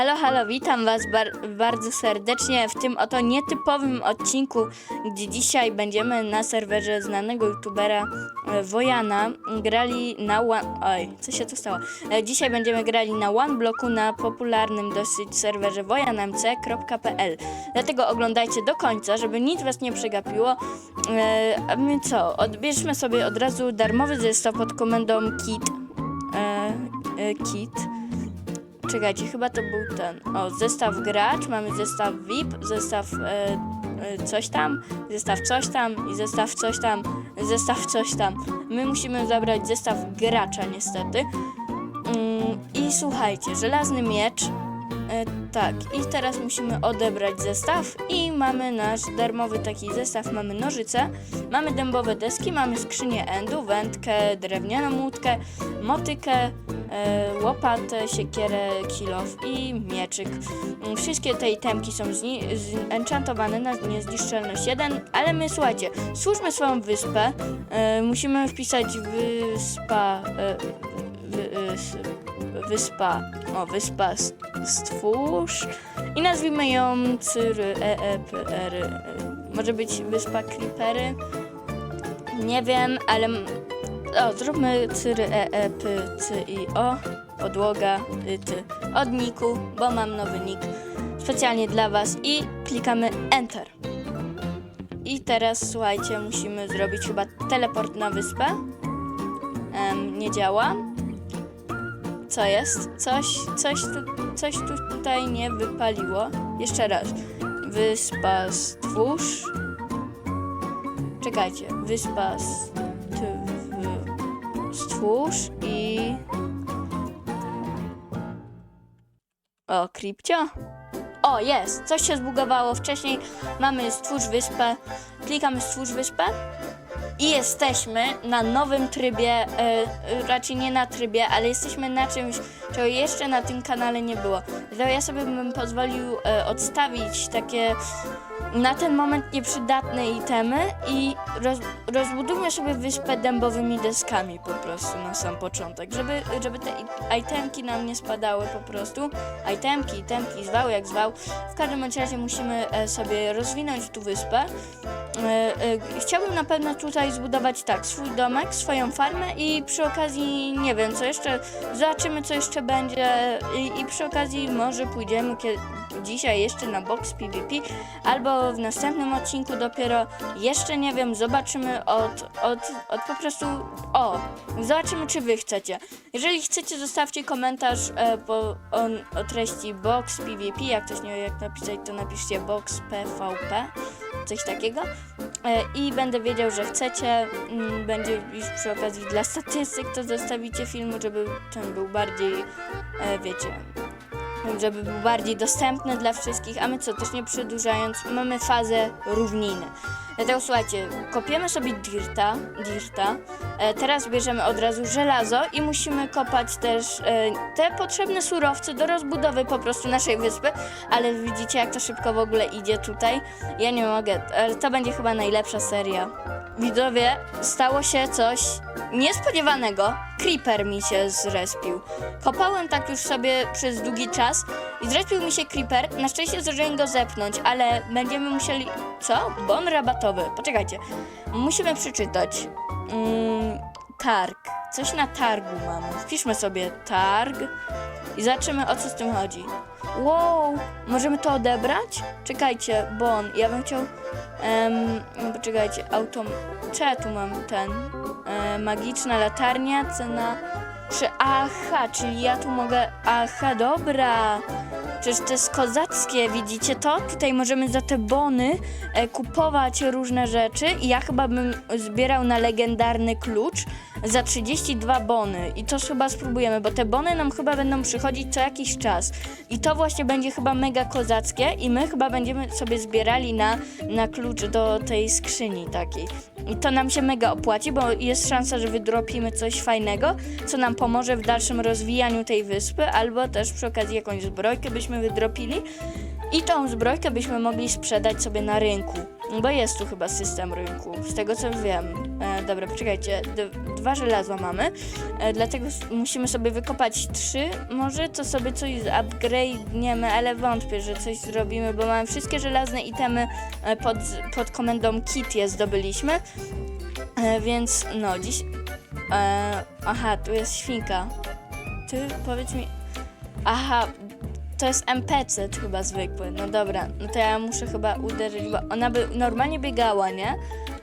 Halo, halo, witam Was bar- bardzo serdecznie w tym oto nietypowym odcinku, gdzie dzisiaj będziemy na serwerze znanego youtubera e, Wojana grali na one... Oj, co się tu stało? E, Dzisiaj będziemy grali na OneBlocku na popularnym dosyć serwerze wojanmc.pl Dlatego oglądajcie do końca, żeby nic Was nie przegapiło. E, A my co? Odbierzmy sobie od razu darmowy zestaw pod komendą kit. E, e, kit. Czekajcie, chyba to był ten. O, zestaw gracz, mamy zestaw VIP, zestaw e, e, coś tam, zestaw coś tam i zestaw coś tam, zestaw coś tam. My musimy zabrać zestaw gracza niestety. Mm, I słuchajcie, żelazny miecz. E, tak, i teraz musimy odebrać zestaw i mamy nasz darmowy taki zestaw. Mamy nożyce, mamy dębowe deski, mamy skrzynię endu, wędkę, drewnianą łódkę, motykę, e, łopatę, siekierę, kilof i mieczyk. Mm, Wszystkie te itemki są zenchantowane na niezniszczalność 1, ale my słuchajcie, służmy swoją wyspę. E, musimy wpisać wyspa. Wy, wyspa. O, wyspa stwórz. I nazwijmy ją Cyry E E P R. e. Może być wyspa Creepery. Nie wiem, ale o, zróbmy cyry e, e, p, c, i, o, podłoga, y, ty, od niku, bo mam nowy nick specjalnie dla was i klikamy Enter. I teraz słuchajcie, musimy zrobić chyba teleport na wyspę. Em, nie działa. Co jest? Coś, coś, tu, coś tu tutaj nie wypaliło. Jeszcze raz. Wyspa stwórz. Czekajcie. Wyspa stw stwórz i... O, Kripcio? O, jest! Coś się zbugowało wcześniej. Mamy stwórz wyspę. Klikamy stwórz wyspę. I jesteśmy na nowym trybie, e, e, raczej nie na trybie, ale jesteśmy na czymś, czego jeszcze na tym kanale nie było. To ja sobie bym pozwolił e, odstawić takie na ten moment nieprzydatne itemy i roz, rozbudujmy sobie wyspę dębowymi deskami po prostu na sam początek, żeby, żeby te itemki nam nie spadały po prostu. Itemki, itemki, zwał jak zwał. W każdym razie musimy sobie rozwinąć tu wyspę. E, e, Chciałbym na pewno tutaj zbudować tak, swój domek, swoją farmę i przy okazji, nie wiem, co jeszcze, zobaczymy co jeszcze będzie i, i przy okazji może pójdziemy kie- dzisiaj jeszcze na box PvP albo w następnym odcinku dopiero, jeszcze nie wiem, zobaczymy od, od, od po prostu, o, zobaczymy czy wy chcecie. Jeżeli chcecie, zostawcie komentarz e, po, on, o treści box PvP, jak ktoś nie wie jak napisać, to napiszcie box PvP, coś takiego. E, I będę wiedział, że chcecie. Mm, Będzie już przy okazji dla statystyk, to zostawicie filmu, żeby ten był bardziej, e, wiecie, żeby był bardziej dostępny dla wszystkich. A my co, też nie przedłużając, mamy fazę równiny. Dlatego słuchajcie, kopiemy sobie dirta, dirta. E, teraz bierzemy od razu żelazo i musimy kopać też e, te potrzebne surowce do rozbudowy po prostu naszej wyspy. Ale widzicie, jak to szybko w ogóle idzie tutaj. Ja nie mogę, ale to będzie chyba najlepsza seria. Widzowie, stało się coś niespodziewanego. Creeper mi się zrespił. Kopałem tak już sobie przez długi czas i zrespił mi się creeper. Na szczęście zdążyłem go zepnąć, ale będziemy musieli... Co? Bon rabatowy. Poczekajcie. Musimy przeczytać. Mm, targ. Coś na targu mamy. Wpiszmy sobie targ i zobaczymy o co z tym chodzi. Wow, możemy to odebrać? Czekajcie, bon, ja bym chciał... Um, poczekajcie, autom... Co ja tu mam ten? E, magiczna latarnia, cena... Czy, aha, czyli ja tu mogę... Aha, dobra. Przecież to jest kozackie, widzicie to? Tutaj możemy za te bony e, kupować różne rzeczy i ja chyba bym zbierał na legendarny klucz za 32 bony i to chyba spróbujemy, bo te bony nam chyba będą przychodzić co jakiś czas i to właśnie będzie chyba mega kozackie i my chyba będziemy sobie zbierali na, na klucz do tej skrzyni takiej. I to nam się mega opłaci, bo jest szansa, że wydropimy coś fajnego, co nam pomoże w dalszym rozwijaniu tej wyspy, albo też przy okazji jakąś zbrojkę byśmy wydropili. I tą zbrojkę byśmy mogli sprzedać sobie na rynku. Bo jest tu chyba system rynku, z tego co wiem. E, dobra, poczekajcie. Dwa żelaza mamy, e, dlatego musimy sobie wykopać trzy. Może to sobie coś upgrade'niemy, ale wątpię, że coś zrobimy, bo mamy wszystkie żelazne itemy e, pod, pod komendą kit je zdobyliśmy. E, więc no, dziś... E, aha, tu jest świnka. Ty powiedz mi... Aha, to jest NPC chyba zwykły. No dobra, no to ja muszę chyba uderzyć, bo ona by normalnie biegała, nie?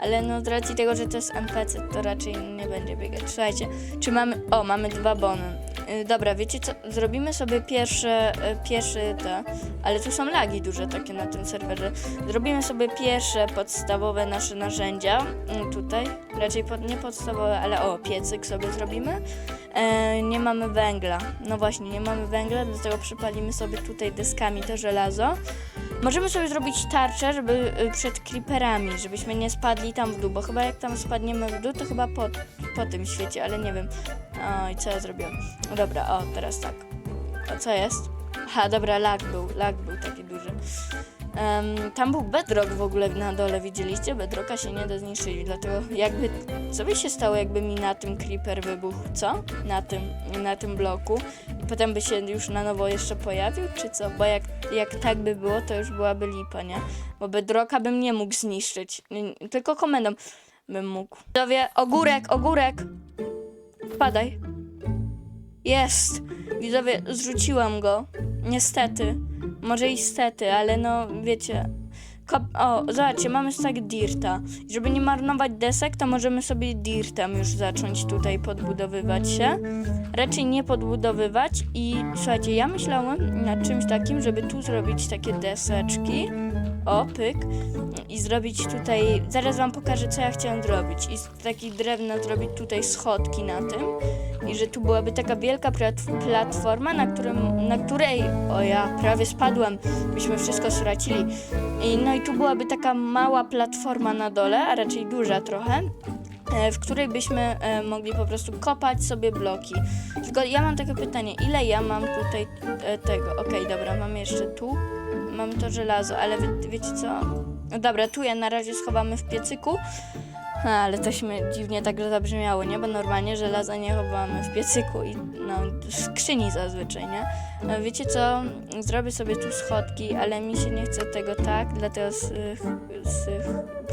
Ale no z racji tego, że to jest NPC, to raczej nie będzie biegać. Słuchajcie, czy mamy... O, mamy dwa bony. Yy, dobra, wiecie co? Zrobimy sobie pierwsze, y, pierwsze te... Ale tu są lagi duże takie na tym serwerze. Zrobimy sobie pierwsze podstawowe nasze narzędzia. Mm, Tutaj. Raczej pod, nie podstawowe, ale o, piecyk sobie zrobimy. E, nie mamy węgla. No właśnie, nie mamy węgla, dlatego przypalimy sobie tutaj deskami to żelazo. Możemy sobie zrobić tarczę, żeby y, przed creeperami, żebyśmy nie spadli tam w dół, bo chyba jak tam spadniemy w dół, to chyba po, po tym świecie, ale nie wiem. O, i co ja zrobiłam? Dobra, o, teraz tak. O, co jest? Aha, dobra, lag był, lag był taki duży. Em, tam był bedrock w ogóle na dole, widzieliście? Bedrocka się nie da zniszczyć, dlatego jakby, co by się stało, jakby mi na tym creeper wybuchł, co? Na tym, na tym bloku i potem by się już na nowo jeszcze pojawił, czy co? Bo jak, jak tak by było, to już byłaby lipa, nie? Bo bedrocka bym nie mógł zniszczyć, tylko komendą bym mógł. Widzowie, ogórek, ogórek! Wpadaj. Jest! Widzowie, zrzuciłam go. Niestety. Może i stety, ale no wiecie. Kop o, zobaczcie, mamy stack dirta. Żeby nie marnować desek, to możemy sobie dirtem już zacząć tutaj podbudowywać się. Raczej nie podbudowywać i słuchajcie, ja myślałem nad czymś takim, żeby tu zrobić takie deseczki. O, pyk. I zrobić tutaj, zaraz wam pokażę co ja chciałam zrobić. I z takich drewna zrobić tutaj schodki na tym. I że tu byłaby taka wielka plat- platforma, na, którym, na której, o ja prawie spadłem, byśmy wszystko stracili. I, no i tu byłaby taka mała platforma na dole, a raczej duża trochę, e, w której byśmy e, mogli po prostu kopać sobie bloki. Tylko ja mam takie pytanie, ile ja mam tutaj e, tego? Okej, dobra, mam jeszcze tu, mam to żelazo, ale wie, wiecie co? No dobra, tu je na razie schowamy w piecyku. A, ale tośmy dziwnie tak zabrzmiało, nie? Bo normalnie żelaza nie chowamy w piecyku i no, w skrzyni zazwyczaj, nie? E, Wiecie co? Zrobię sobie tu schodki, ale mi się nie chce tego tak, dlatego z... z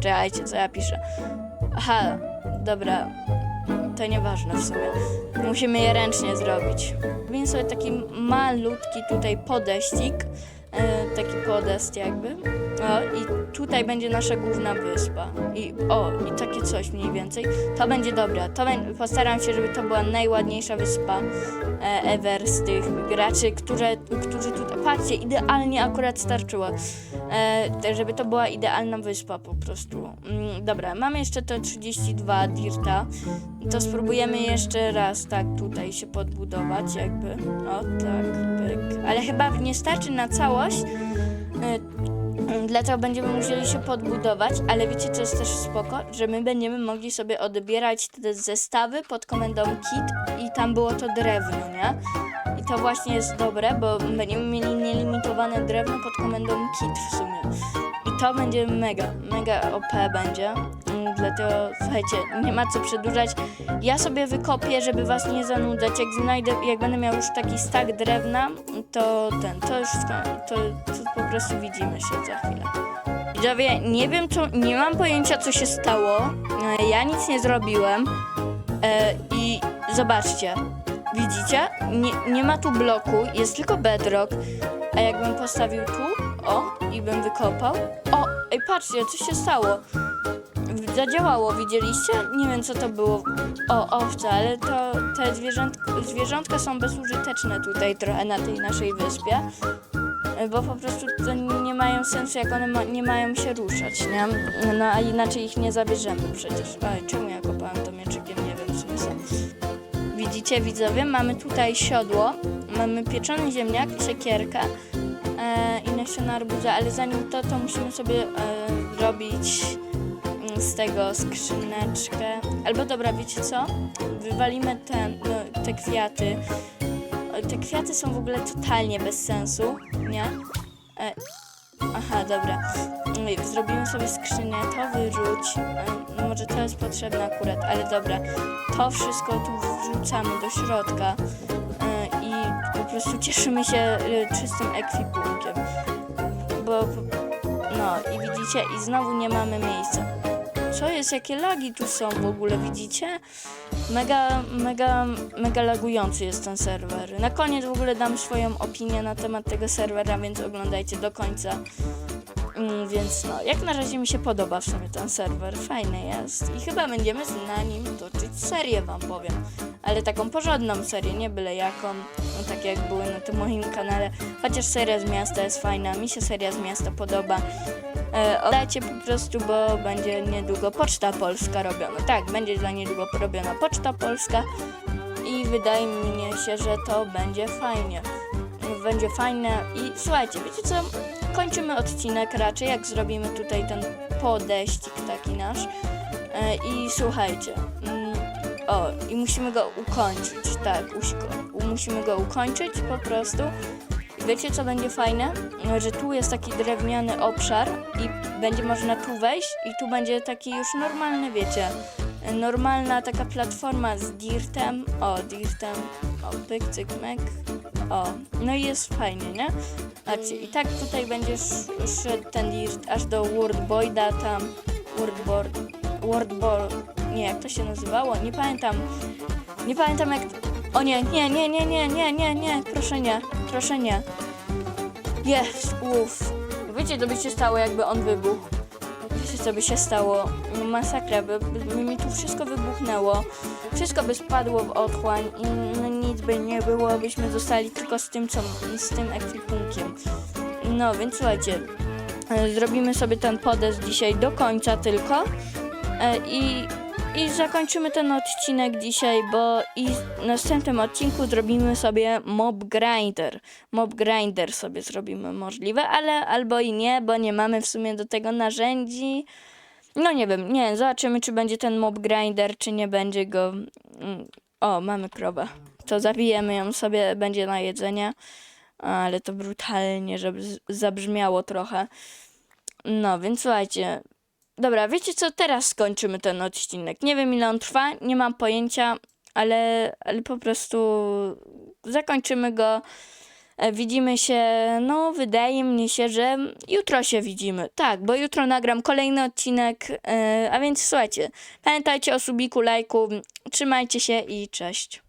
czekajcie, co ja piszę. Aha, dobra. To nieważne w sumie. Musimy je ręcznie zrobić. Robimy sobie taki malutki tutaj podeścik. E, taki podest jakby. O, i tutaj będzie nasza główna wyspa. I o, i takie coś mniej więcej. To będzie dobre. To postaram się, żeby to była najładniejsza wyspa e, ever z tych graczy, które, którzy tutaj. Patrzcie, idealnie akurat starczyło. E, żeby to była idealna wyspa po prostu. Mm, dobra, mamy jeszcze te 32 dirta. To spróbujemy jeszcze raz tak tutaj się podbudować jakby. O, tak, pyk. Ale chyba nie starczy na całość. E, Dlatego będziemy musieli się podbudować, ale wiecie co jest też spoko? Że my będziemy mogli sobie odbierać te zestawy pod komendą kit i tam było to drewno, nie? I to właśnie jest dobre, bo będziemy mieli nielimitowane drewno pod komendą kit w sumie. I to będzie mega, mega OP będzie. Mm, Dlatego słuchajcie, nie ma co przedłużać. Ja sobie wykopię, żeby was nie zanudzać. Jak znajdę, jak będę miał już taki stak drewna, to ten, to już to, to po prostu widzimy się za chwilę. Widzowie, nie wiem co, nie mam pojęcia co się stało. E, Ja nic nie zrobiłem. E, I zobaczcie, widzicie? Nie, nie ma tu bloku, jest tylko bedrock. A jakbym postawił tu, o, i bym wykopał. O, ej, patrzcie, co się stało? Zadziałało, widzieliście? Nie wiem, co to było. O, owce, ale to te zwierzątka, zwierzątka są bezużyteczne tutaj trochę na tej naszej wyspie. Bo po prostu to nie mają sensu, jak one ma, nie mają się ruszać, nie? No a inaczej ich nie zabierzemy przecież. Ej, czemu ja kopałem to mieczykiem? Nie wiem sumie sam. Widzicie, widzowie, mamy tutaj siodło, mamy pieczony ziemniak, siekierkę e, i nasiona arbuza, ale zanim to, to musimy sobie e, robić z tego skrzyneczkę. Albo dobra, wiecie co? Wywalimy te, no, te kwiaty. E, Te kwiaty są w ogóle totalnie bez sensu, nie? E, Aha, dobra. Zrobimy sobie skrzynię, to wyrzuć. Em, Może to jest potrzebne akurat, ale dobra. To wszystko tu wrzucamy do środka e, i po prostu cieszymy się e, czystym ekwipunkiem. Bo, no i widzicie, i znowu nie mamy miejsca. Co jest, jakie lagi tu są w ogóle, widzicie? Mega, mega, mega lagujący jest ten serwer. Na koniec w ogóle dam swoją opinię na temat tego serwera, więc oglądajcie do końca. Mm, więc no, jak na razie mi się podoba w sumie ten serwer, fajny jest i chyba będziemy na nim toczyć serię, wam powiem. Ale taką porządną serię, nie byle jaką, no, tak jak były na tym moim kanale. Chociaż seria z miasta jest fajna, mi się seria z miasta podoba. E, oddajcie po prostu, bo będzie niedługo Poczta Polska robiona. Tak, będzie za niedługo robiona Poczta Polska i wydaje mi się, że to będzie fajnie. Będzie fajne i słuchajcie, wiecie co? Kończymy odcinek raczej, jak zrobimy tutaj ten podeścik taki nasz. E, I słuchajcie. Mm, o, i musimy go ukończyć, tak, musimy go ukończyć po prostu. Wiecie co będzie fajne? Że tu jest taki drewniany obszar i będzie można tu wejść i tu będzie taki już normalny, wiecie, normalna taka platforma z dirtem, o, dirtem, o, pyk, cyk, mek, o, no i jest fajnie, nie? Znaczy, i tak tutaj będziesz szedł ten dirt aż do Wordboyda tam, Wordboard, Wordboard, nie, jak to się nazywało? Nie pamiętam, nie pamiętam jak, o nie, nie, nie, nie, nie, nie, nie, nie, proszę nie, proszę nie. Jest, uff. Wiecie, co by się stało, jakby on wybuchł? Wiecie, co by się stało? Masakra, by, by mi tu wszystko wybuchnęło. Wszystko by spadło w otchłań i no, nic by nie było, byśmy zostali tylko z tym, co, z tym ekwipunkiem. No, więc słuchajcie, e, zrobimy sobie ten podest dzisiaj do końca tylko e, i, i zakończymy ten odcinek dzisiaj, bo i w następnym odcinku zrobimy sobie mob grinder. Mob grinder sobie zrobimy możliwe, ale albo i nie, bo nie mamy w sumie do tego narzędzi. No nie wiem, nie, zobaczymy czy będzie ten mob grinder, czy nie będzie go. Mm, O, mamy krowę. To zabijemy ją sobie, będzie na jedzenie. Ale to brutalnie, żeby zabrzmiało trochę. No, więc słuchajcie. Dobra, wiecie co? Teraz skończymy ten odcinek. Nie wiem ile on trwa, nie mam pojęcia, ale, ale po prostu zakończymy go. E, Widzimy się, no wydaje mi się, że jutro się widzimy. Tak, bo jutro nagram kolejny odcinek, e, a więc słuchajcie, pamiętajcie o subiku, lajku, trzymajcie się i cześć.